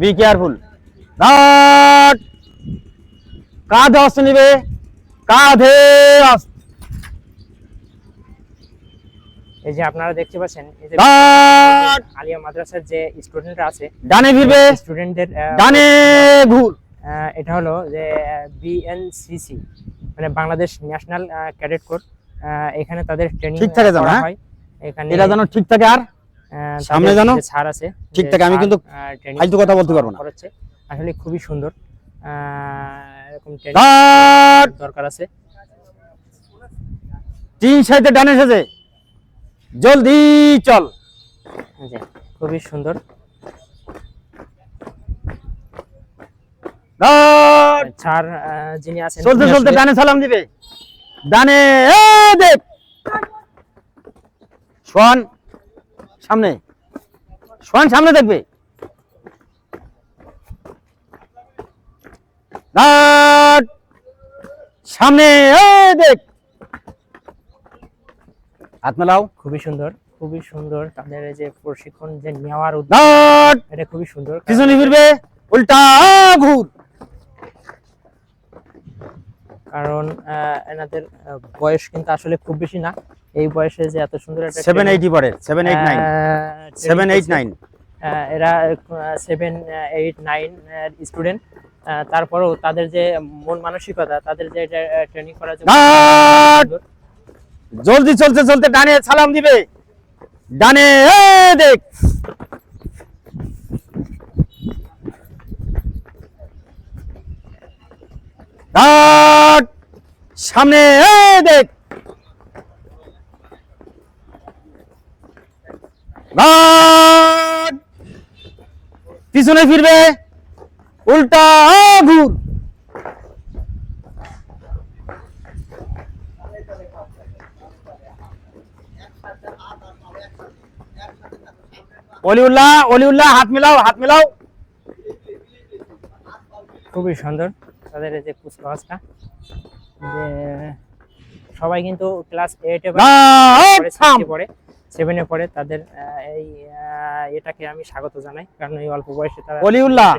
Be careful কাঁধে অস্ত্র নিবে। কাঁধে অস্ত্র। এই যে আপনারা দেখতে পাচ্ছেন এই যে আলিয়া মাদ্রাসার যে স্টুডেন্টরা আছে ডানে ফিরবে। স্টুডেন্টদের ডানে ঘুর এটা হলো যে বিএনসিসি মানে বাংলাদেশ ন্যাশনাল ক্যাডেট কোর। এখানে তাদের ট্রেনিং ঠিক থাকে হ্যাঁ? হয়। এখানে যেন ঠিক থাকে আর সামনে জানো? ছাড় আছে ঠিক থাকে, আমি কিন্তু ফালতু কথা বলতে পারব না। আসলে খুবই সুন্দর। এরকম দরকার আছে। তিন সাইডে ডানে জলদি চল। খুবই সুন্দর। ছাড় যিনি আছেন চলতে চলতে ডানে সালাম দিবে। ডানে শোন সামনে। শোন সামনে দেখবে। সামনে দেখ। হাত মেলাও। খুবই সুন্দর খুবই সুন্দর তাদের যে প্রশিক্ষণ যে নেওয়ার উদ্যোগ এটা খুবই সুন্দর। পিছনে ফিরবে উল্টা ঘুর। কারণ এনাদের বয়স কিন্তু আসলে খুব বেশি না। এই বয়সে যে এত সুন্দর একটা সেভেন training, এইটি পরে seven eight nine ah, training seven eight করছে। নাইন আহ, এরা সেভেন এইট নাইন স্টুডেন্ট তারপরেও তাদের যে মন মানসিকতা তাদের যে ট্রেনিং করার জন্য। জলদি চলতে চলতে ডানে সালাম দিবে। ডানে দেখ। সামনে দেখ। পিছনে ফিরবে। উল্টা ঘুর। অলিউল্লাহ অলিউল্লাহ হাত মিলাও হাত মিলাও। খুবই সুন্দর। তাদের যে কুচকাওয়াজটা যে সবাই কিন্তু ক্লাস এইটে পড়ে সেভেনে পড়ে তাদের এই এটাকে আমি স্বাগত জানাই। কারণ এই অল্প বয়সে তারা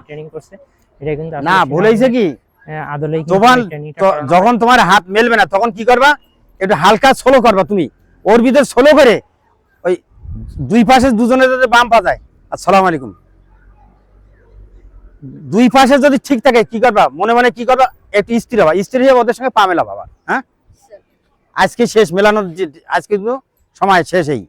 ট্রেনিং করছে। এটা কিন্তু না আসলে ভুল হয়েছে কি? আদলেই। যখন তোমার হাত মেলবে না তখন কি করবা? একটু হালকা সোলো করবা তুমি। ওর ভিতর সোলো করে ওই দুই পাশে দুজনে যাতে বাম পা যায়। আসসালামু আলাইকুম। দুই পাশে যদি ঠিক থাকে কি করবা? মনে মনে কি করবা? একটু স্ত্রী হবা। স্ত্রী হয়ে ওদের সঙ্গে পা মেলাবা আবার হ্যাঁ আজকে শেষ মেলানোর যে- আজকে কিন্তু সময় শেষ এই।